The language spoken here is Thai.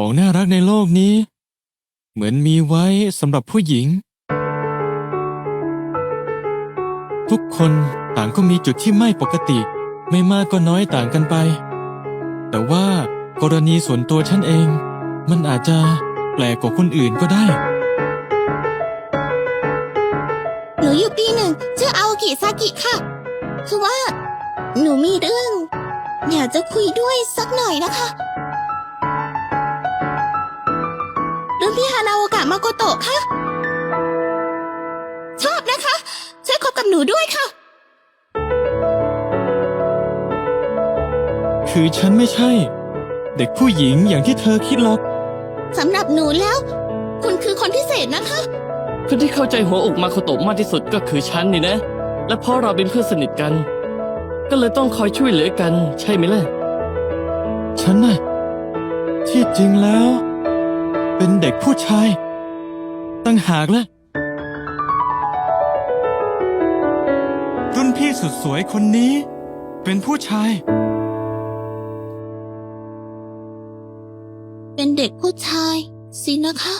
ของน่ารักในโลกนี้ เหมือนมีไว้สำหรับผู้หญิง ทุกคนต่างก็มีจุดที่ไม่ปกติ ไม่มากก็น้อยต่างกันไป แต่ว่ากรณีส่วนตัวฉันเอง มันอาจจะแปลกกว่าคนอื่นก็ได้ หนูอยู่ปีหนึ่งชื่ออาโอกิซากิค่ะ คือว่า หนูมีเรื่อง อยากจะคุยด้วยสักหน่อยนะคะ พี่ฮานาโอกะมาโกโตะค่ะ ชอบนะคะช่วยคบกับหนูด้วยค่ะ คือฉันไม่ใช่ เด็กผู้หญิงอย่างที่เธอคิดหรอก สำหรับหนูแล้ว คุณคือคนพิเศษนะคะ คนที่เข้าใจหัวอกมาโคโตะมากที่สุดก็คือฉันนี่นะ และเพราะเราเป็นเพื่อนสนิทกัน ก็เลยต้องคอยช่วยเหลือกัน ใช่ไหมล่ะ ฉันน่ะ ที่จริงแล้ว เป็นเด็กผู้ชาย ตั้งหากละรุ่นพี่สุดสวยคนนี้ เป็นผู้ชาย เป็นเด็กผู้ชายสินะคะ